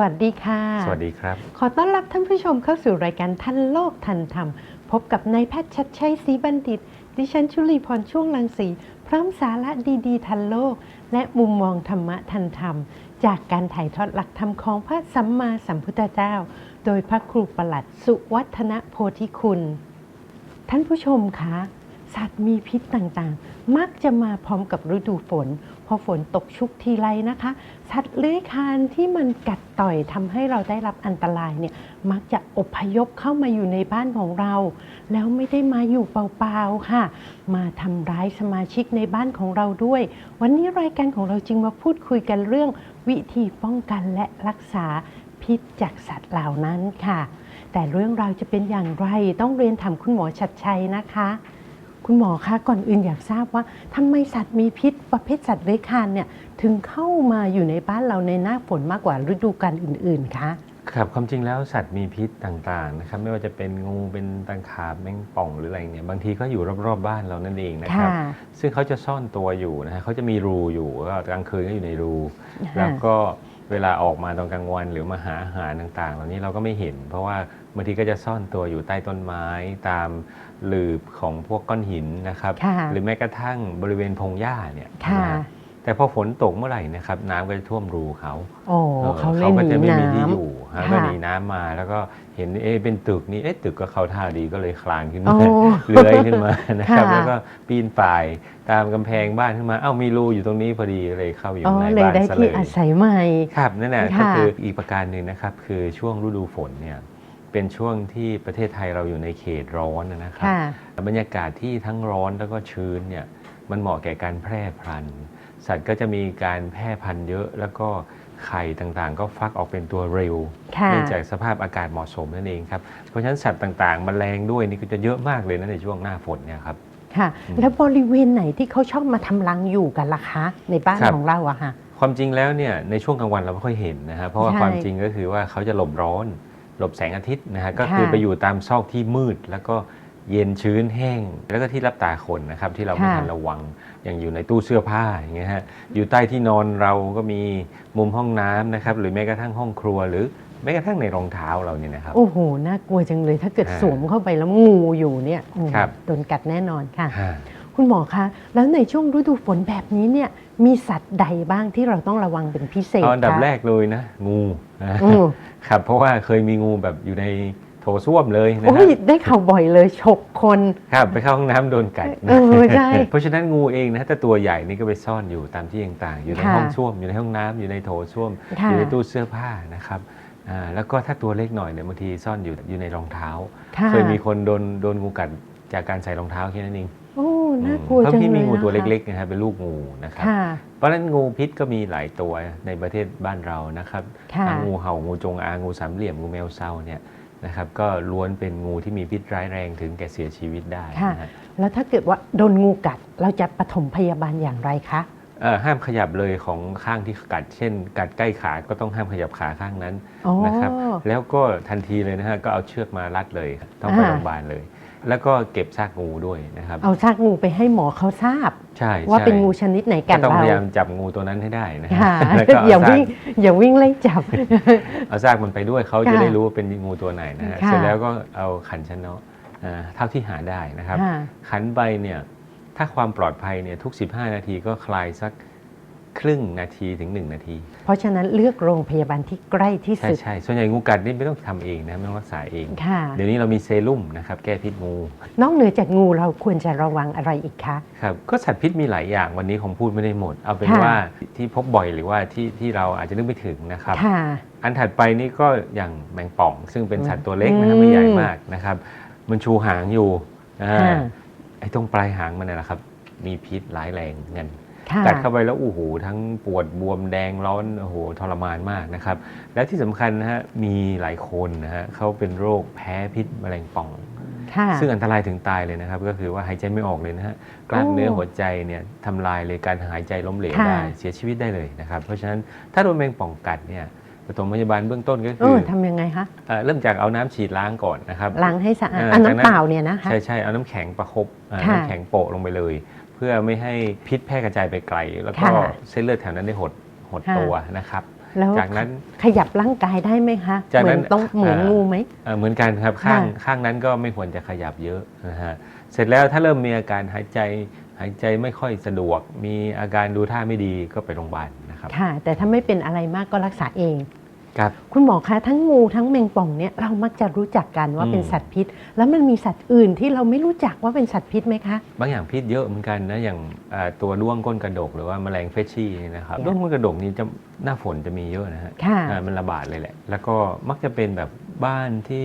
วัสดีค่ะ สวัสดีครับ ขอต้อนรับท่านผู้ชมเข้าสู่รายการทันโลกทันธรรม พบกับนายแพทย์ชัดชัยศรีบัณฑิต ดิฉันชุลีพรช่วงลังสี พร้อมสาระดีๆ ทันโลก และมุมมองธรรมะทันธรรม จากการถ่ายทอดหลักธรรมของพระสัมมาสัมพุทธเจ้า โดยพระครูประหลัดสุวัฒนโพธิคุณ ท่านผู้ชมคะ สัตว์มีพิษต่างๆ มักจะมาพร้อมกับฤดูฝน พอฝนตกชุกทีไรนะคะ สัตว์เลื้อยคลานที่มันกัดต่อยทำให้เราได้รับอันตรายเนี่ยมักจะอพยพเข้ามาอยู่ในบ้านของเรา แล้วไม่ได้มาอยู่เปล่าๆค่ะ มาทำร้ายสมาชิกในบ้านของเราด้วย วันนี้รายการของเราจึงมาพูดคุยกันเรื่อง วิธีป้องกันและรักษาพิษจากสัตว์เหล่านั้นค่ะ แต่เรื่องราวจะเป็นอย่างไรต้องเรียนถามคุณหมอชัดชัยนะคะ คุณหมอคะก่อนอื่นอยากทราบว่าทำไมสัตว์มีพิษประเภทสัตว์เลื้อยคลานเนี่ยถึงเข้ามาอยู่ในบ้านเราในหน้าฝนมากกว่าฤดูกาลอื่นๆคะครับความจริงแล้วสัตว์มีพิษต่างๆนะครับไม่ว่าจะเป็นงูเป็นตังขาบแมงป่องหรืออะไรเนี่ยบางทีก็อยู่รอบๆบ้านเรานั่นเองนะครับค่ะซึ่งเขาจะซ่อนตัวอยู่นะฮะเขาจะมีรูอยู่ก็กลางคืนก็อยู่ในรูค่ะแล้วก็เวลาออกมาตอนกลางวันหรือมาหาอาหารต่างๆ เหล่านี้เราก็ไม่เห็น เพราะว่าบางทีก็จะซ่อนตัวอยู่ใต้ต้นไม้ตาม หลืบของพวกก้อนหินนะครับ ค่ะหรือแม้กระทั่งบริเวณพงหญ้าเนี่ยค่ะ นะฮะแต่พอฝนตกเมื่อไหร่นะครับน้ำก็จะท่วมรูเขาโอ้ออเขาเล่นก็หจะนีไม่มีน้ที่อยู่ฮะค่ะก็หนีน้ำมาแล้วก็เห็นเอ๊ะเป็นตึกนี่เอ๊ะตึกก็เข้าท่าดีก็เลยคลานขึ้นำโอ้ มา เลื้อยขึ้นมานะครับค่ะ แล้วก็ปีนป่ายตามกำแพงบ้านขึ้นมาเอ้ามีรูอยู่ตรงนี้พอดีเลยเข้าอยู่อ๋อในเลยบ้านได้ซะที่เลยอาศัยใหม่ ครับนั่นแหละค่ะก็คืออีกประการหนึ่งนะครับ คือช่วงฤดูฝนเนี่ย เป็นช่วงที่ประเทศไทยเราอยู่ในเขตร้อนนะครับค่ะ บรรยากาศที่ทั้งร้อนแล้วก็ชื้นเนี่ยมันเหมาะแก่การแพร่พันธุ์ สัตว์ก็จะมีการแพร่พันธุ์เยอะแล้วก็ไข่ต่างๆ ก็ฟักออกเป็นตัวเร็ว ค่ะ เนื่องจากสภาพอากาศเหมาะสมนั่นเองครับ เพราะฉะนั้นสัตว์ต่างๆแมลงด้วยนี่ก็จะเยอะมากเลยนะในช่วงหน้าฝนเนี่ยครับ ค่ะอืมแล้วบริเวณไหนที่เขาชอบมาทำรังอยู่กันล่ะคะ ในบ้านครับ ของเราอะค่ะ ความจริงแล้วเนี่ยในช่วงกลางวันเราไม่ค่อยเห็นนะฮะเพราะว่าใช่ ความจริงก็คือว่าเขาจะหลบร้อน หลบแสงอาทิตย์นะฮะก็คือค่ะไปอยู่ตามซอกที่มืด แล้วก็เย็นชื้นแห้ง แล้วก็ที่รับตาคนนะครับที่เราไม่ค่ะทันระวังอย่างอยู่ในตู้เสื้อผ้าอย่างเงี้ยฮะอยู่ใต้ที่นอนเราก็มีมุมห้องน้ำนะครับหรือแม้กระทั่งห้องครัวหรือแม้กระทั่งในรองเท้าเราเนี่ยนะครับ โอ้โห น่ากลัวจังเลยถ้าเกิดอ่าสวมเข้าไปแล้วงูอยู่เนี่ยอืมครับโดนกัดแน่นอนค่ะฮะคุณหมอคะ แล้วในช่วงฤดูฝนแบบนี้เนี่ยมีสัตว์ใดบ้างที่เราต้องระวังเป็นพิเศษเอาอันดับคะแรกเลยนะ งูนะอืม ครับ เพราะว่าเคยมีงูแบบอยู่ในโถส้วมเลยนะโอ้ฮะยได้ข่าวบ่อยเลยฉกคน ครับไปเข้าห้องน้ำโดนกัดเออใช่เพราะฉะนั้นงูเองนะถ้าตัวใหญ่นี่ก็ไปซ่อนอยู่ตามที่ต่างๆ อยู่ในค่ะห้องส้วมอยู่ในห้องน้ำอยู่ในโถส้วม ค่ะ อยู่ในตู้เสื้อผ้านะครับอ่าแล้วก็ถ้าตัวเล็กหน่อยเนี่ยบางทีซ่อนอยู่อยู่ในรองเท้าค่ะเคยมีคนโดนโดนงูกัดจากการใส่รองเท้าแค่นั้นเองโอ้ น่ากลัวเพราะจังที่เลมียงูตัวนะคะเล็กๆนะครับเป็นลูกงูนะครับค่ะเพราะฉะนั้นงูพิษก็มีหลายตัวในประเทศบ้านเรานะครับค่ะอ่างูเห่างูจงอางงูสามเหลี่ยมงูแมวเซาเนี่ยนะครับก็ล้วนเป็นงูที่มีพิษร้ายแรงถึงแก่เสียชีวิตได้ค่ะนะฮะแล้วถ้าเกิดว่าโดนงูกัดเราจะปฐมพยาบาลอย่างไรคะเอ่อห้ามขยับเลยของข้างที่กัด เช่น กัดใกล้ขาก็ต้องห้ามขยับขาข้างนั้นอ๋อนะครับ แล้วก็ทันทีเลยนะฮะก็เอาเชือกมารัดเลย ต้องไปอ่าโรงพยาบาลเลย แล้วก็เก็บซากงูด้วยนะครับ เอาซากงูไปให้หมอเขาทราบ ใช่ว่าใช่เป็นงูชนิดไหนกัก็ดต้องเราพยายามจับงูตัวนั้นให้ได้นะฮะค่ะแล้วก็อย่าเอาซากวิ่งอย่าวิ่งไล่จับ เอาซากมันไปด้วยเขาจะค่ะได้รู้ว่าเป็นงูตัวไหนนะฮะค่ะเสร็จแล้วก็เอาขันชะเนาะอ่าเท่าที่หาได้นะครับค่ะขันใบเนี่ยถ้าความปลอดภัยเนี่ยทุก 15 นาทีก็คลายสัก ครึ่งนาทีถึง 1 นาที เพราะฉะนั้นเลือกโรงพยาบาลที่ใกล้ที่ใช่สุด ใช่ส่วนใหญ่งูกัดนี่ไม่ต้องทำเองนะไม่ต้องรักษาเอง ค่ะ เดี๋ยวนี้เรามีเซรุ่มนะครับแก้พิษงูนอกเหนือจากงูเราควรจะระวังอะไรอีกคะ ครับก็สัตว์พิษมีหลายอย่างวันนี้ผมพูดไม่ได้หมด เอาเป็นค่ะ ว่าที่พบบ่อยหรือว่าที่ที่เราอาจจะนึกไม่ถึงนะครับ ค่ะ อันถัดไปนี่ก็อย่างแมงป่อง ซึ่งเป็นสัตว์ตัวเล็กอืมนะครับไม่ใหญ่มากนะครับ มันชูหางอยู่อ่าค่ะ ไอ้ตรงปลายหางมันนะนะครับ มีพิษร้ายแรงเงินค่ะ กัดเข้าไปแล้วโอ้โหทั้งปวดบวมแดงร้อนโอ้โหทรมานมากนะครับ และที่สำคัญนะฮะมีหลายคนนะฮะเขาเป็นโรคแพ้พิษแมลงป่องค่ะซึ่งอันตรายถึงตายเลยนะครับ ก็คือว่าหายใจไม่ออกเลยนะฮะกล้ามเนื้อหัวใจเนี่ยทำลายเลยการหายใจล้มเหลวค่ะได้เสียชีวิตได้เลยนะครับ เพราะฉะนั้นถ้าโดนแมงป่องกัดเนี่ยปฐมพยาบาลเบื้องต้นก็เอคืออทำยังไงคะเอ่อเริ่มจากเอาน้ำฉีดล้างก่อนนะครับล้างให้สะอาดเออเอาจากนั้นน้ำเปล่าเนี่ยนะคะใช่ใช่เอาน้ำแข็งประคบอ่าค่ะน้ำแข็งโปะลงไปเลย เพื่อไม่ให้พิษแพร่กระจายไปไกล แล้วก็ค่ะเส้นเลือดแถวนั้นได้หดหดค่ะ ตัวนะครับ แล้วจากนั้น ขยับร่างกายได้ไหมคะจากเหมืนั้อนนต้องเหมือนเอ่องูไหม เอ่อเหมือนกันครับข้างค่ะข้างนั้นก็ไม่ควรจะขยับเยอะนะฮะเสร็จแล้วถ้าเริ่มมีอาการหายใจหายใจไม่ค่อยสะดวก มีอาการดูท่าไม่ดีก็ไปโรงพยาบาลนะครับ ค่ะ แต่ถ้าไม่เป็นอะไรมากก็รักษาเอง ครับคุณหมอคะทั้งงูทั้งแมงป่องเนี่ยเรามักจะรู้จักกันว่าอืมเป็นสัตว์พิษ แล้วมันมีสัตว์อื่นที่เราไม่รู้จักว่าเป็นสัตว์พิษไหมคะบางอย่างพิษเยอะเหมือนกันนะอย่างอ่าตัวด้วงก้นกระดก หรือว่าแมลงเฟชชี่เนี่ยนะครับค่ะด้วงก้นกระดกนี่จะหน้าฝนจะมีเยอะนะฮะค่ะอ่ามันระบาดเลยแหละ แล้วก็มักจะเป็นแบบบ้านที่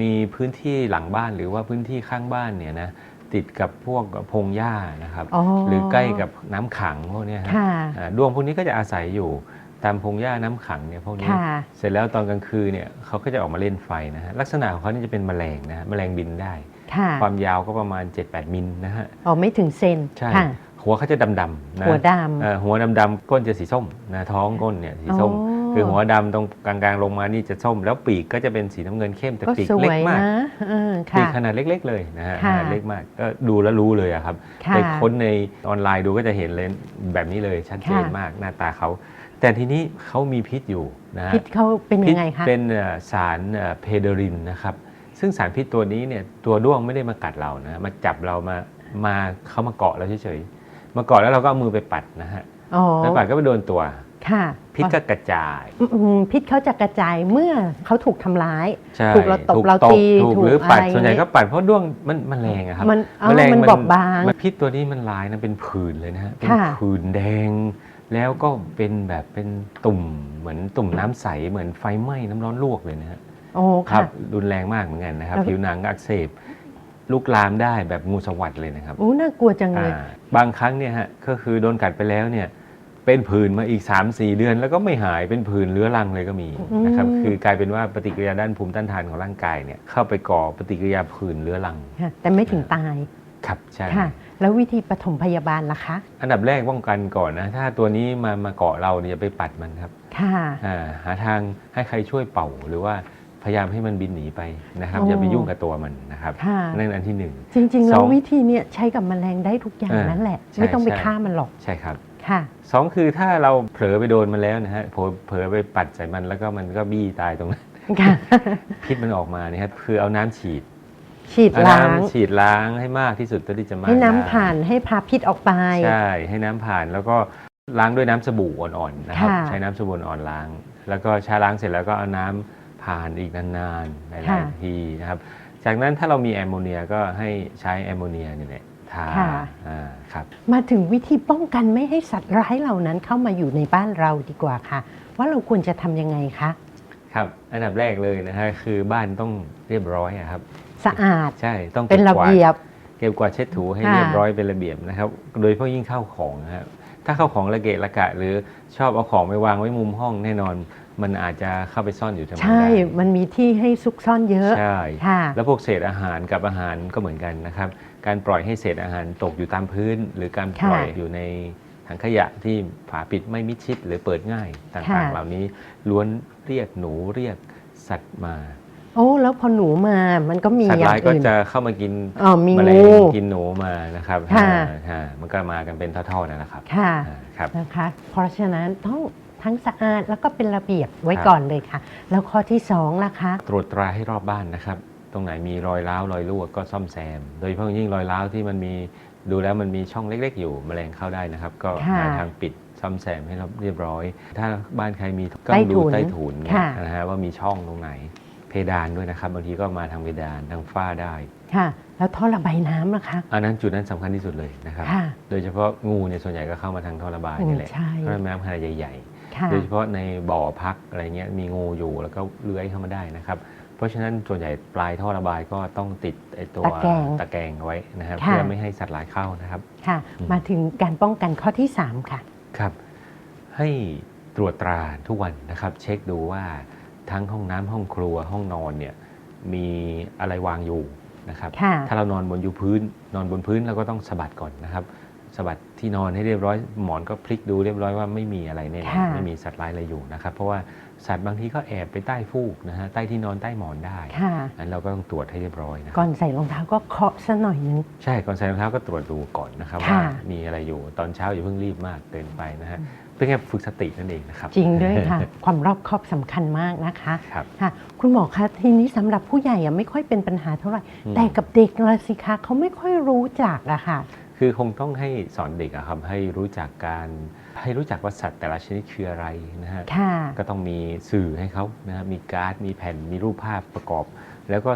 มีพื้นที่หลังบ้านหรือว่าพื้นที่ข้างบ้านเนี่ยนะติดกับพวกพงหญ้านะครับอ๋อหรือใกล้กับน้ำขังพวกเนี้ยฮะค่ะอ่าด้วงพวกนี้ก็จะอาศัยอยู่ ตามพงหญ้าน้ำขังเนี่ยพวกนี้ค่ะเสร็จแล้วตอนกลางคืนเนี่ยเขาก็จะออกมาเล่นไฟนะฮะลักษณะของเขานี่จะเป็นแมลงนะฮะแมลงบินได้ค่ะความยาวก็ประมาณ 7-8 มิลนะฮะอ๋อไม่ถึงเซนใช่ค่ะหัวเขาจะดำๆนะหัวดเอ่อหัวดำๆก้นจะสีส้มนะท้องก้นเนี่ยสีส้มอ๋อคือหัวดำตรงกลางๆ ลงมานี่จะส้ม แล้วปีกก็จะเป็นสีน้ำเงินเข้มำแต่ก็ปีกสวเล็กยมากนะเออปีค่ะกขนาดเล็กๆเลยนะฮะค่ะขนาดเล็กมากก็ดูแล้วรู้เลยอะครับค่ะไปค้นในออนไลน์ดูก็จะเห็นเลยแบบนี้เลยชัดเจนค่ะมากหน้าตาเขา แต่ทีนี้เขามีพิษอยู่นะฮะพิษเขาเป็นยังไงคะพิษเป็นเอ่อสารเอ่อเพเดรินนะครับ ซึ่งสารพิษตัวนี้เนี่ยตัวด้วงไม่ได้มากัดเรานะมาจับเรามามาเขามาเกาะเราเฉยๆมาเกาะแล้วเราก็เอามือไปปัดนะฮะอ๋อแล้วปัดก็ไปโดนตัวค่ะพิษก็กระจายอืมอืมพิษเขาจะกระจายเมื่อเขาถูกทำร้ายใช่ถูกเราตบเราตีถูกถูกหรือปัดอะไรส่วนใหญ่อย่างงี้ก็ปัดเพราะด้วงมันมันแรงอะครับมันเอาแมลงมันบอบบางมันพิษตัวนี้มันร้ายนะเป็นผื่นเลยนะฮะเป็นค่ะผื่นแดง แล้วก็เป็นแบบเป็นตุ่มเหมือนตุ่มน้ำใสเหมือนไฟไหม้น้ำร้อนลวกเลยนะฮะโอ้ครัค่ะ บรุนแรงมากเหมือนกันนะครับ แล้ว ผิวหนังก็อักเสบลุกลามได้แบบงูสวัสดเลยนะครับโอ้น่ากลัวจังเลยอ่าบางครั้งเนี่ยฮะก็คือโดนกัดไปแล้วเนี่ยเป็นผื่นมาอีก 3-4 เดือน แล้วก็ไม่หายเป็นผื่นเรื้อรังเลยก็มีนะครับอืม คือกลายเป็นว่าปฏิกิริยาด้านภูมิต้านทานของร่างกายเนี่ยเข้าไปก่อปฏิกิริยาผื่นเรื้อรังค่ะแต่ไม่ถึงตายครับใช่ ค่ะ แล้ววิธีปฐมพยาบาลล่ะคะ อันดับแรกป้องกันก่อนนะ ถ้าตัวนี้มามาเกาะเราเนี่ยอย่าไปปัดมันครับค่ะ อ่าหาทางให้ใครช่วยเป่าหรือว่าพยายามให้มันบินหนีไปนะครับอ๋อออย่าไปยุ่งกับตัวมันนะครับค่ะ นั่นอันที่หนึ่ง จริงๆสแล้อวงวิธีเนี้ยใช้กับแมลงได้ทุกอย่างเออนั่นแหละ ใช่ไม่ต้องไปใช่ ฆ่ามันหรอกใช่ครับค่ะ สองคือถ้าเราเผลอไปโดนมันแล้วนะฮะเผลอเผลอไปปัดใส่มันแล้วก็มันก็บี้ตายตรงนั้น ค่ะ พิษมันออกมาเนี่ยครับคือเอาน้ำฉีด ฉีดเอาล้าง น้ำฉีดล้างให้มากที่สุดเท่าที่จะมากให้น้ำได้ผ่านให้พาพิษออกไปใช่ ให้น้ำผ่านแล้วก็ล้างด้วยน้ำสบู่อ่อนๆนะครับ ค่ะใช้น้ำสบู่อ่อนล้าง แล้วก็ใช้ล้างเสร็จแล้วก็เอาน้ำผ่านอีกนานๆหลายค่ะ ๆทีนะครับ จากนั้นถ้าเรามีแอมโมเนียก็ให้ใช้แอมโมเนียนี่แหละทาค่ะอ่าครับ มาถึงวิธีป้องกันไม่ให้สัตว์ร้ายเหล่านั้นเข้ามาอยู่ในบ้านเราดีกว่าค่ะ ว่าเราควรจะทำยังไงคะ ครับ อันดับแรกเลยนะฮะคือบ้านต้องเรียบร้อยอะครับ สะอาด ใช่ต้องเป็นก็บระกวาดเบียบ เก็บกวาดเช็ดถูให้ค่ะเรียบร้อยเป็นระเบียบนะครับ โดยเฉพาะยิ่งเข้าของนะครับถ้าเข้าของระเกะระกะ หรือชอบเอาของไปวางไว้มุมห้องแน่นอน มันอาจจะเข้าไปซ่อนอยู่ทำไมใช่ได้มันมีที่ให้ซุกซ่อนเยอะใช่ค่ะแล้วพวกเศษอาหารกับอาหารก็เหมือนกันนะครับ การปล่อยให้เศษอาหารตกอยู่ตามพื้น หรือการปล่อยค่ะอยู่ในถังขยะที่ฝาปิดไม่มิดชิดหรือเปิดง่ายต่างค่ะๆเหล่านี้ล้วนเรียกหนูเรียกสัตว์มา โอ้แล้วพอหนูมามันก็มีสัตว์อย่าร้ายงก็อื่นจะเข้ามากินอ๋อมีแมลงู งกินหนูมานะครับค่ะ อ่าอ่ามันก็มากันเป็นทอดๆนั่นแหละครับค่ะอ่าครับ นะคะ เพราะฉะนั้นต้องทั้งสะอาดแล้วก็เป็นระเบียบไว้ครับ ก่อนเลยค่ะ แล้วข้อที่สองล่ะคะ ตรวจตราให้รอบบ้านนะครับ ตรงไหนมีรอยร้าวรอยรั่วก็ซ่อมแซม โดยเฉพาะยิ่งรอยร้าวที่มันมีดูแล้วมันมีช่องเล็ก ๆ อยู่แมลงเข้าได้นะครับ ก็ค่ะหาทางปิดซ่อมแซมให้เรียบร้อย ถ้าบ้านใครมีก็ใต้ดูถุนใต้ถุนเนี่ยค่ะ นะฮะว่ามีช่องตรงไหนเพ ดานด้วยนะครับบางทีก็มาทางเพดานทางฝ้าได้ ค่ะ แล้วท่อระบายน้ำล่ะคะ อันนั้นจุดนั้นสำคัญที่สุดเลยนะครับ ค่ะ โดยเฉพาะงูเนี่ยส่วนใหญ่ก็เข้ามาทางท่อระบายนี่แหละอืมใช่ ท่อระบายน้ำขนาดใหญ่ๆค่ะโดยเฉพาะในบ่อพักอะไรเงี้ยมีงูอยู่แล้วก็เลื้อยเข้ามาได้นะครับ เพราะฉะนั้นส่วนใหญ่ปลายท่อระบายก็ต้องติดไอตัวตะแกรงตะแกรงเอาไว้นะครับค่ะ เพื่อไม่ให้สัตว์ร้ายเข้านะครับ ค่ะ อืม มาถึงการป้องกันข้อที่ 3 ค่ะ ครับ ให้ตรวจตราทุกวันนะครับ เช็คดูว่า ทั้งห้องน้ำห้องครัวห้องนอนเนี่ยมีอะไรวางอยู่นะครับค่ะถ้าเรานอนบนยูพื้น นอนบนพื้นเราก็ต้องสะบัดก่อนนะครับสะบัดที่นอนให้เรียบร้อยหมอนก็พลิกดูเรียบร้อยว่าไม่มีอะไรแน่ค่ะๆไม่มีสัตว์ร้ายอะไรอยู่นะครับ เพราะว่าสัตว์บางทีก็แอบไปใต้ฟูกนะฮะใต้ที่นอนใต้หมอนได้ค่ะอันเราก็ต้องตรวจให้เรียบร้อยนะคก่รับอนใส่รองเท้าก็เคาะซะหน่อยนึงใช่ก่อนใส่รองเท้าก็ตรวจดูก่อนนะครับค่ะว่ามีอะไรอยู่ตอนเช้าอย่าเพิ่งรีบมากเกินไปนะฮะ เป็นแค่ฝึกสตินั่นเองนะครับ จริงด้วยค่ะ ความรอบคอบสำคัญมากนะคะครับค่ะ คุณหมอคะทีนี้สำหรับผู้ใหญ่อะไม่ค่อยเป็นปัญหาเท่าไหร่ อืม แต่กับเด็กละสิคะเขาไม่ค่อยรู้จักอะค่ะ คือคงต้องให้สอนเด็กอะครับให้รู้จักการให้รู้จักว่าสัตว์แต่ละชนิดคืออะไรนะฮะ ค่ะ ก็ต้องมีสื่อให้เขานะฮะมีการ์ด มีแผ่น มีรูปภาพประกอบ แล้วก็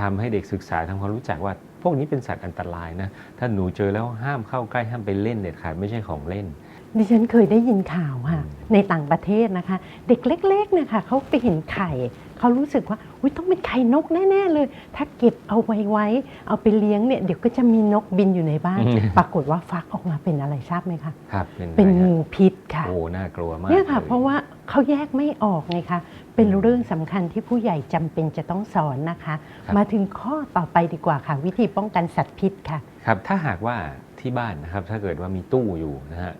ทำให้เด็กศึกษาทำความรู้จักว่า พวกนี้เป็นสัตว์อันตรายนะ ถ้าหนูเจอแล้วห้ามเข้าใกล้ห้ามไปเล่นเด็ดขาดไม่ใช่ของเล่น ดิฉันเคยได้ยินข่าวค่ะอืมในต่างประเทศนะคะ เด็กเล็กๆเนี่ยค่ะเขาไปเห็นไข่เขารู้สึกว่าอุยต้องเป็นไข่นกแน่ๆเลย ถ้าเก็บเอาไว้ไว้เอาไปเลี้ยงเนี่ยเดี๋ยวก็จะมีนกบินอยู่ในบ้านอืมปรากฏว่าฟักออกมาเป็นอะไรทราบไหมคะครับเป็นไงฮะงูพิษค่ะโอ้น่ากลัวมากเนี่ยค่ะลเพราะว่าเขาแยกไม่ออกไงคะเป็นเรื่องสำคัญที่ผู้ใหญ่จำเป็นจะต้องสอนนะคะครับมาถึงข้อต่อไปดีกว่าค่ะ วิธีป้องกันสัตว์พิษค่ะ ครับถ้าหากว่าที่บ้านนะครับถ้าเกิดว่ามีตู้อยู่นะฮะ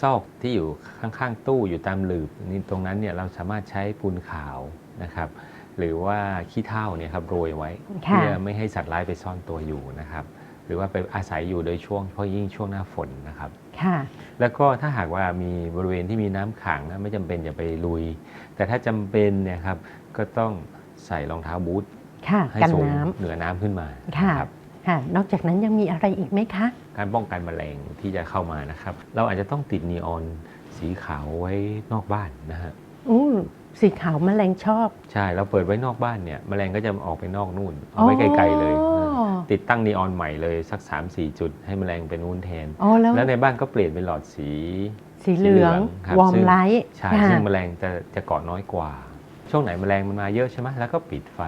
ซอกที่อยู่ข้างๆตู้อยู่ตามหลืบนี่ตรงนั้นเนี่ยเราสามารถใช้ปูนขาวนะครับ หรือว่าขี้เถ้าเนี่ยครับโรยไว้ค่ะเพื่อไม่ให้สัตว์ร้ายไปซ่อนตัวอยู่นะครับ หรือว่าไปอาศัยอยู่โดยช่วงเพราะยิ่งช่วงหน้าฝนนะครับค่ะแล้วก็ถ้าหากว่ามีบริเวณที่มีน้ำขังนะไม่จำเป็นอย่าไปลุย แต่ถ้าจำเป็นเนี่ยครับก็ต้องใส่รองเท้าบูทค่ะให้กันสูงน้ำเหนือน้ำขึ้นมาค่ะนะครับค่ะนอกจากนั้นยังมีอะไรอีกไหมคะ การป้องกันแมลงที่จะเข้ามานะครับ เราอาจจะต้องติดนีออนสีขาวไว้นอกบ้านนะฮะอู้สีขาวแมลงชอบ ใช่เราเปิดไว้นอกบ้านเนี่ยแมลงก็จะออกไปนอกนู่นเอาไว้ไกลๆเลยอ๋อนะติดตั้งนีออนใหม่เลยสัก 3-4 จุดให้แมลงเป็นนู่นแทน อ๋อแล้ว แล้วในบ้านก็เปลี่ยนเป็นหลอดสีสีเหลืองครับวอร์มซึ่งไลท์ใช่ค่ะซึ่งแมลงจะจะเกาะน้อยกว่า ช่วงไหนแมลงมันมาเยอะใช่ไหมแล้วก็ปิดไฟ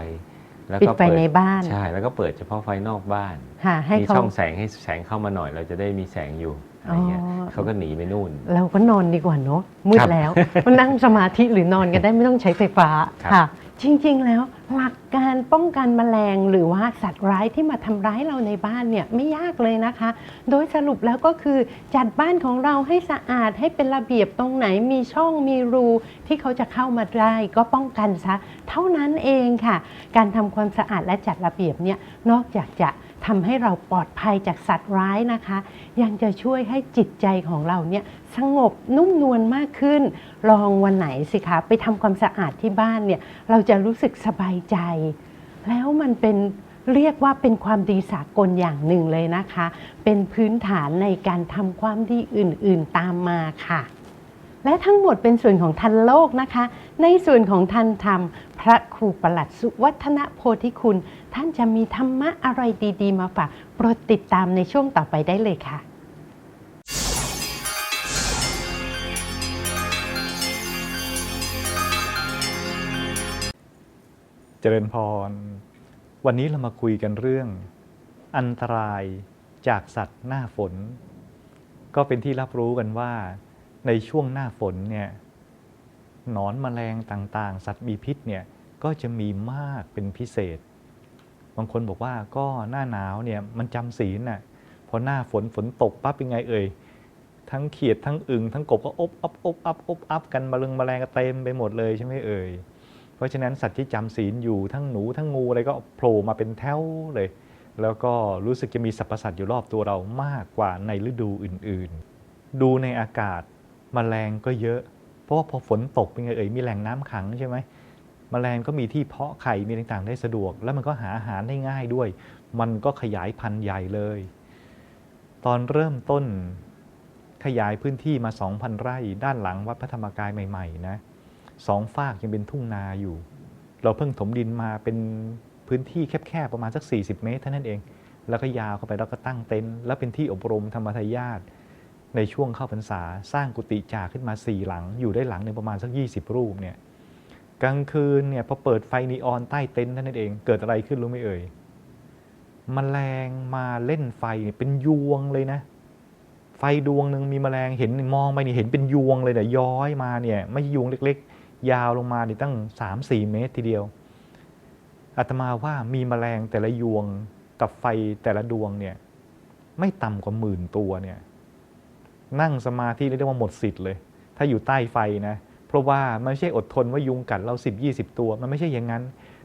แล้วปิดก็ไฟในบ้านใช่ แล้วก็เปิดเฉพาะไฟนอกบ้าน ค่ะให้มีเขา ช่องแสงให้แสงเข้ามาหน่อย เราจะได้มีแสงอยู่อะไรเงี้ยอ๋อ เขาก็หนีไปนู่น เราก็นอนดีกว่าเนาะมืดครับแล้ว มานั่งสมาธิหรือนอนกันได้ไม่ต้องใช้ไฟฟ้าครับ ค่ะ จริงๆ แล้วหลักการป้องกันแมลงหรือว่าสัตว์ร้ายที่มาทำร้ายเราในบ้านเนี่ยไม่ยากเลยนะคะ โดยสรุปแล้วก็คือจัดบ้านของเราให้สะอาดให้เป็นระเบียบตรงไหนมีช่องมีรูที่เขาจะเข้ามาได้ก็ป้องกันซะเท่านั้นเองค่ะ การทำความสะอาดและจัดระเบียบเนี่ยนอกจากจะ ทำให้เราปลอดภัยจากสัตว์ร้ายนะคะ ยังจะช่วยให้จิตใจของเราเนี่ยสงบนุ่มนวลมากขึ้น ลองวันไหนสิคะไปทำความสะอาดที่บ้านเนี่ยเราจะรู้สึกสบายใจ แล้วมันเป็นเรียกว่าเป็นความดีสากลอย่างหนึ่งเลยนะคะ เป็นพื้นฐานในการทำความดีอื่น ๆ ตามมาค่ะ และทั้งหมดเป็นส่วนของทันโลกนะคะ ในส่วนของทันธรรม พระครูประหลัดสุวัฒนโพธิคุณ ท่านจะมีธรรมะอะไรดีๆ มาฝากโปรดติดตามในช่วงต่อไปได้เลยค่ะเจริญพร วันนี้เรามาคุยกันเรื่อง อันตรายจากสัตว์หน้าฝน ก็เป็นที่รับรู้กันว่า ในช่วงหน้าฝนเนี่ยหนอนแมลงต่างๆ สัตว์มีพิษเนี่ยก็จะมีมากเป็นพิเศษ บางคนบอกว่าก็หน้าหนาวเนี่ยมันจำศีลน่ะพอหน้าฝนฝนตกปั๊บเป็นไงเอ่ยทั้งเขียดทั้งอึงทั้งกบก็อบอับอบอับอบอับกันมาลึงแมลงก็เต็มไปหมดเลยใช่ไหมเอ่ยเพราะฉะนั้นสัตว์ที่จำศีลอยู่ทั้งหนูทั้งงูอะไรก็โผล่มาเป็นแถวเลย แล้วก็รู้สึกจะมีสรรพสัตว์อยู่รอบตัวเรามากกว่าในฤดูอื่นๆ ดูในอากาศ มแมลงก็เยอะ เพราะว่าพอฝนตกเป็นไงเอ่ยมีแหล่งน้ำขังใช่ไหมมแมลงก็มีที่เพาะไข่มีต่างๆได้สะดวก แล้วมันก็หาอาหารได้ง่ายด้วย มันก็ขยายพันธุ์ใหญ่เลย ตอนเริ่มต้นขยายพื้นที่มา 2,000 ไร่ ด้านหลังวัดพระธรรมกายใหม่ๆนะสองฝากยังเป็นทุ่งนาอยู่ เราเพิ่งถมดินมาเป็นพื้นที่แคบๆประมาณสัก 40 เมตรเท่านั้นเอง แล้วก็ยาวเข้าไปแล้วก็ตั้งเต็นท์แล้วเป็นที่อบรมธรรมทายาท ในช่วงเข้าพรรษาสร้างกุฏิจ่าขึ้นมา4หลัง อยู่ได้หลังหนึ่งประมาณสัก 20 รูปเนี่ยกลางคืนเนี่ยพอเปิดไฟนีออนใต้เต็นท์นั้นเองเกิดอะไรขึ้นรู้ไหมเอ่ยมแมลงมาเล่นไฟเเป็นยวงเลยนะ ไฟดวงหนึ่งมีแมลงเห็นมองไปนี่เห็นเป็นยวงเลยเนี่ยย้อยมาเนี่ยไม่ยวงเล็กๆ ยาวลงมานี่ตั้ง 3-4 เมตรทีเดียวอาตมาว่ามีแมลงแต่ละยวงกับไฟแต่ละดวงเนี่ยไม่ต่ำกว่าหมื่นตัวเนี่ย นั่งสมาธิเรียกได้ว่าหมดสิทธิ์เลย ถ้าอยู่ใต้ไฟนะ เพราะว่ามันไม่ใช่อดทนว่ายุงกัดเรา 10 20 ตัว มันไม่ใช่อย่างนั้น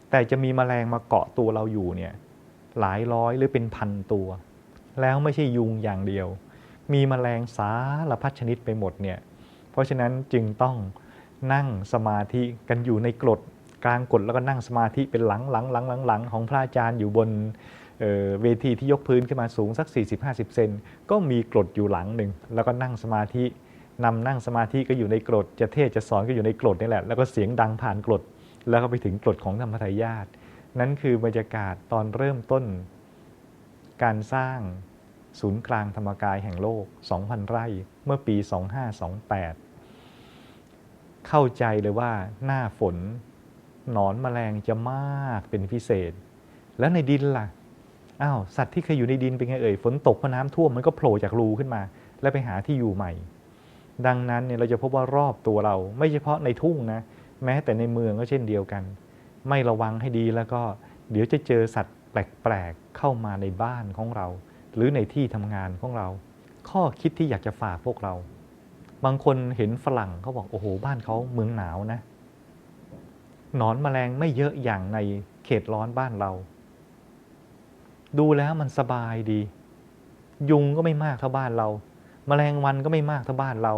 แต่จะมีแมลงมาเกาะตัวเราอยู่เนี่ยหลายร้อยหรือเป็นพันตัว แล้วไม่ใช่ยุงอย่างเดียว มีแมลงสารพัดชนิดไปหมดเนี่ย เพราะราะฉะนั้นจึงต้องนั่งสมาธิกันอยู่ในกรดกลางกรดแล้วก็นั่งสมาธิเป็นหลังหลังหลังหลังหลังของพระอาจารย์อยู่บน เเวทีที่ยกพื้นขึ้นมาสูงสัก 40-50 เซนก็มีกรดอยู่หลังหนึ่งแล้วก็นั่งสมาธินำนั่งสมาธิก็อยู่ในกรดจะเทศจะสอนก็อยู่ในกรดนี่แหละ แล้วก็เสียงดังผ่านกรด แล้วก็ไปถึงกรดของธรรมทายาทนั่นคือบรรยากาศตอนเริ่มต้น การสร้างศูนย์กลางธรรมกายแห่งโลก 2,000 ไร่เมื่อปี 2528 เข้าใจเลยว่าหน้าฝนหนอนแมลงจะมากเป็นพิเศษ แล้วในดินล่ะ อ้าวสัตว์ที่เคยอยู่ในดินเป็นไงเอ่ยฝนตกพราะน้ำท่วมมันก็โผล่จากรูขึ้นมา แล้วไปหาที่อยู่ใหม่ ดังนั้นเนี่ยเราจะพบว่ารอบตัวเรา ไม่เฉพาะในทุ่งนะ แม้แต่ในเมืองก็เช่นเดียวกัน ไม่ระวังให้ดีแล้วก็เดี๋ยวจะเจอสัตว์แปลกๆเข้ามาในบ้านของเรา หรือในที่ทำงานของเรา ข้อคิดที่อยากจะฝากพวกเรา บางคนเห็นฝรั่งเขาบอกโอ้โหบ้านเขาเมืองหนาวนะหนอนแมลงไม่เยอะอย่างในเขตร้อนบ้านเรา ดูแล้วมันสบายดี ยุงก็ไม่มากเท่าบ้านเราแมลงวันก็ไม่มากเท่าบ้านเรา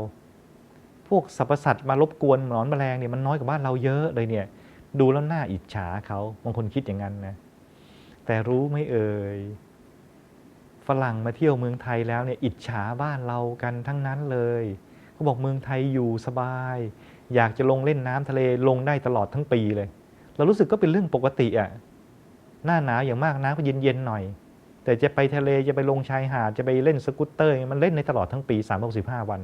พวกสรรพสัตว์มารบกวนหนอนแมลงเนี่ยมันน้อยกว่าบ้านเราเยอะเลยเนี่ย ดูแล้วน่าอิจฉาเขาบางคนคิดอย่างนั้นนะ แต่รู้ไม่เอ่ยฝรั่งมาเที่ยวเมืองไทยแล้วเนี่ยอิจฉาบ้านเรากันทั้งนั้นเลยเขาบอกเมืองไทยอยู่สบาย อยากจะลงเล่นน้ำทะเลลงได้ตลอดทั้งปีเลย เรารู้สึกก็เป็นเรื่องปกติอะ่ะ หน้าหนาวอย่างมากน้ำก็เย็นๆหน่อย แต่จะไปทะเลจะไปลงชายหาดจะไปเล่นสกูตเตอร์ มันเล่นในตลอดทั้งปี 365 วัน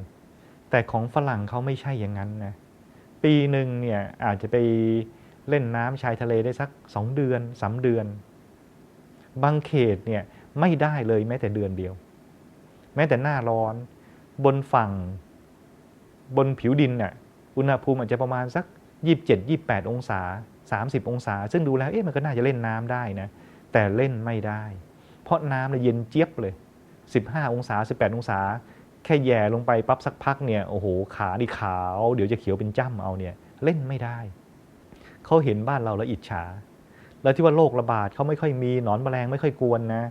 แต่ของฝรั่งเขาไม่ใช่อย่างนั้นนะปีหนึ่งเนี่ยอาจจะไปเล่นน้ำชายทะเลได้สัก 2 เดือน3เดือน บางเขตเนี่ยไม่ได้เลยแม้แต่เดือนเดียว แม้แต่หน้าร้อนบนฝั่งบนผิวดินเนี่ยอุณหภูมิอาจจะประมาณสัก 27-28 องศา 30 องศา ซึ่งดูแล้วเอ๊ะมันก็น่าจะเล่นน้ำได้นะแต่เล่นไม่ได้ เพราะน้ำเนี่ยเย็นเจี๊ยบเลย 15 องศา 18 องศา แค่แย่ลงไปปั๊บสักพักเนี่ยโอ้โหขาดิขาว เดี๋ยวจะเขียวเป็นจ้ำเอาเนี่ยเล่นไม่ได้เขาเห็นบ้านเราแล้วอิจฉา แล้วที่ว่าโรคระบาดเขาไม่ค่อยมีหนอนแมลงไม่ค่อยกวนนะ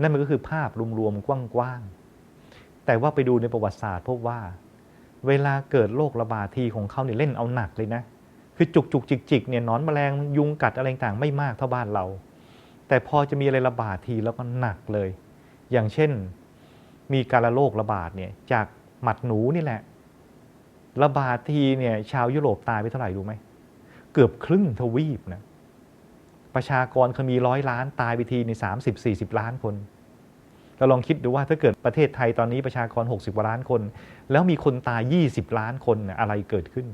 นั่นมันก็คือภาพรวมๆกว้างๆแต่ว่าไปดูในประวัติศาสตร์พบว่า เวลาเกิดโรคระบาดทีของเขาเนี่ยเล่นเอาหนักเลยนะ คือจุกจุกจิกจิกเนี่ยนอนแมลงยุงกัดอะไรต่างไม่มากเท่าบ้านเรา แต่พอจะมีอะไรระบาดทีแล้วก็หนักเลย อย่างเช่นมีการระโรคระบาดเนี่ยจากหมัดหนูนี่แหละ ระบาดทีเนี่ยชาวยุโรปตายไปเท่าไหร่รู้ไหมเกือบครึ่งทวีปนะประชากรเคยมีร้อยล้านตายไปทีใน30 40ล้านคนเราลองคิดดูว่าถ้าเกิดประเทศไทยตอนนี้ประชากร60กว่าล้านคน แล้วมีคนตาย 20 ล้านคนอะไรเกิดขึ้น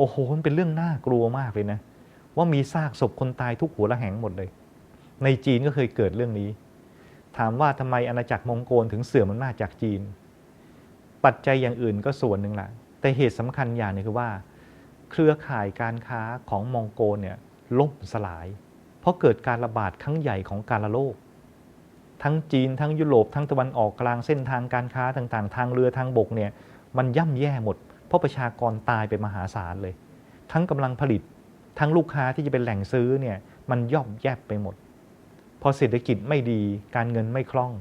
โอ้โหมันเป็นเรื่องน่ากลัวมากเลยนะ ว่ามีซากศพคนตายทุกหัวละแหงหมดเลย ในจีนก็เคยเกิดเรื่องนี้ ถามว่าทำไมอาณาจักรมองโกลถึงเสื่อมอำนาจจากจีน ปัจจัยอย่างอื่นก็ส่วนหนึ่งแหละแต่เหตุสำคัญอย่างหนึงคือว่า เครือข่ายการค้าของมองโกลเนี่ยล่มสลาย เพราะเกิดการระบาดครั้งใหญ่ของการระโรคทั้งจีนทั้งยุโรปทั้งตะวันออกกลางเส้นทางการค้าต่างๆ ทางเรือทางบกเนี่ยมันย่ำแย่หมด เพราะประชากรตายไปมหาศาลเลย ทั้งกำลังผลิตทั้งลูกค้าที่จะเป็นแหล่งซื้อเนี่ยมันย่อมแยบไปหมด พอเศรษฐกิจไม่ดีการเงินไม่คล่อง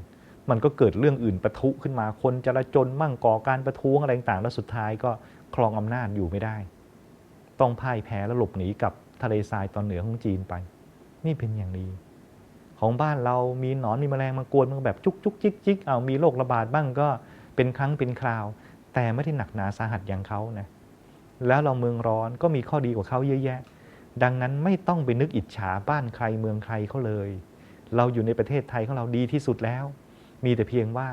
มันก็เกิดเรื่องอื่นประทุขึ้นมาคนจราจนมั่งก่อการประท้วงอะไรต่างๆแล้วสุดท้ายก็ครองอำนาจอยู่ไม่ได้ ต้องพ่ายแพ้และหลบหนีกับทะเลทรายตอนเหนือของจีนไป นี่เป็นอย่างนี้ของบ้านเรามีหนอนมีแมลงมากวนมันก็แบบจุกจุกจิกจิกเอามีโรคระบาดบ้างก็เป็นครั้งเป็นคราว แต่ไม่ได้หนักหนาสาหัสอย่างเขานะแล้วเราเมืองร้อนก็มีข้อดีกว่าเขาเยอะแยะ ดังนั้นไม่ต้องไปนึกอิจฉาบ้านใครเมืองใครเขาเลย เราอยู่ในประเทศไทยของเราดีที่สุดแล้ว มีแต่เพียงว่า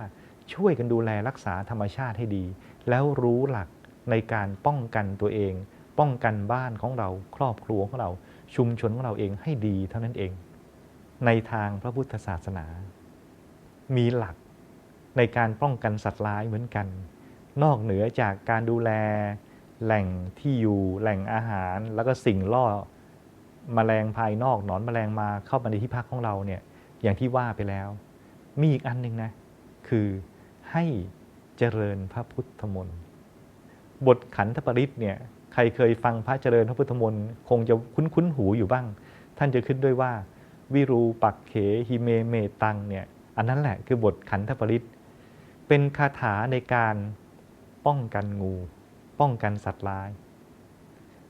ช่วยกันดูแลรักษาธรรมชาติให้ดี แล้วรู้หลักในการป้องกันตัวเอง ป้องกันบ้านของเราครอบครัวของเราชุมชนของเราเองให้ดีเท่านั้นเอง ในทางพระพุทธศาสนา มีหลักในการป้องกันสัตว์ร้ายเหมือนกัน นอกเหนือจากการดูแลแหล่งที่อยู่แหล่งอาหาร แล้วก็สิ่งล่อมแมลงภายนอกหนอนแมลงมาเข้ามาในที่พักของเราเนี่ยอย่างที่ว่าไปแล้ว มีอีกอันหนึ่งนะ คือให้เจริญพระพุทธมนต์บทขันธปริศเนี่ยใครเคยฟังพระเจริญพระพุทธมนต์คงจะคุ้นๆหูอยู่บ้าง ท่านจะขึ้นด้วยว่า วิรูปักเขหิเมเมตังเนี่ยอันนั้นแหละคือบทขันธปริศเป็นคาถาในการ ป้องกันงู ป้องกันสัตว์ร้าย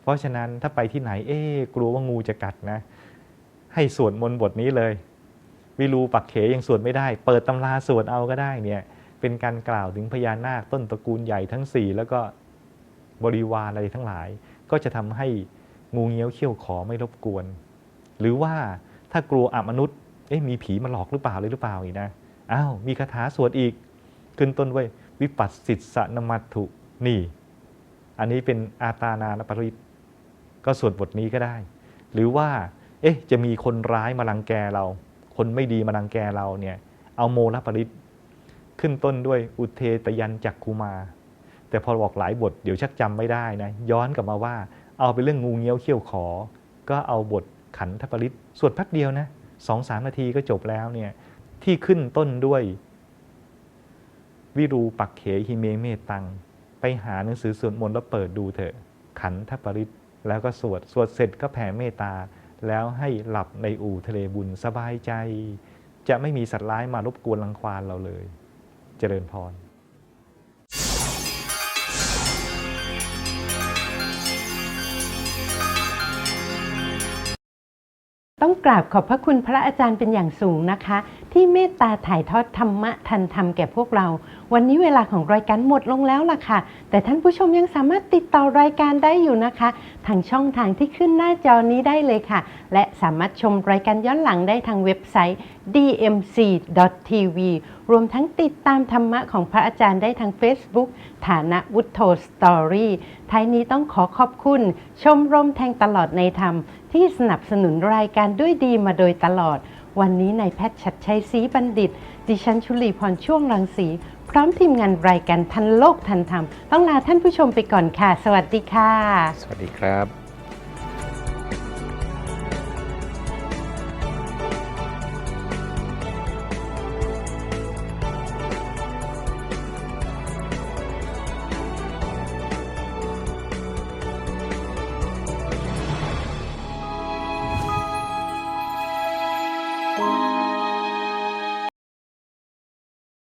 เพราะฉะนั้นถ้าไปที่ไหน เอ๊ะกลัวว่างูจะกัดนะ ให้สวดมนต์บทนี้เลยวิรูปักเขยังสวดไม่ได้ เปิดตำราสวดเอาก็ได้เนี่ย เป็นการกล่าวถึงพญานาคต้นตระกูลใหญ่ทั้งสี่แล้วก็บริวารอะไรทั้งหลาย ก็จะทำให้งูเงี้ยวเขี้ยวขอไม่รบกวน หรือว่าถ้ากลัวอมนุษย์เอ๊ะมีผีมาหลอกหรือเปล่าเลยหรือเปล่าอีกนะอ้าวมีคาถาสวดอีก ขึ้นต้นไว้ วิปัสสิตสนมัตถุนี่ อันนี้เป็นอาตานานปริตก็สวดบทนี้ก็ได้ หรือว่า เอ๊ะ จะมีคนร้ายมารังแกเรา คนไม่ดีมารังแกเราเนี่ย เอาโมลปริตขึ้นต้นด้วยอุเทตยันจักคุมา แต่พอบอกหลายบทเดี๋ยวชักจำไม่ได้นะ ย้อนกลับมาว่า เอาไปเรื่องงูเงี้ยวเขี้ยวขอ ก็เอาบทขันธปริตสวดแป๊บเดียวนะสองสามนาทีก็จบแล้วเนี่ยที่ขึ้นต้นด้วย วิรูปักเขหิเมเมตัง ไปหาหนังสือสวดมนต์แล้วเปิดดูเถอะ ขันธปริตแล้วก็สวด สวดเสร็จก็แผ่เมตตา แล้วให้หลับในอู่ทะเลบุญสบายใจ จะไม่มีสัตว์ร้ายมารบกวนรังควานเราเลย เจริญพร กราบขอบพระคุณพระอาจารย์เป็นอย่างสูงนะคะ ที่เมตตาถ่ายทอดธรรมะทันธรรมแก่พวกเรา วันนี้เวลาของรายการหมดลงแล้วล่ะค่ะ แต่ท่านผู้ชมยังสามารถติดต่อรายการได้อยู่นะคะ ทางช่องทางที่ขึ้นหน้าจอนี้ได้เลยค่ะ และสามารถชมรายการย้อนหลังได้ทางเว็บไซต์ dmc.tv รวมทั้งติดตามธรรมะของพระอาจารย์ได้ทาง Facebook ฐานะวุฒโธสตอรี่ท้ายนี้ต้องขอขอบคุณ ชมรมแทงตลอดในธรรม ที่สนับสนุนรายการด้วยดีมาโดยตลอด วันนี้นายแพทย์ชัดชัยศรีบัณฑิต ดิฉันชุลีพรช่วงรังสี พร้อมทีมงานรายการทันโลกทันธรรม ต้องลาท่านผู้ชมไปก่อนค่ะ สวัสดีค่ะ สวัสดีครับ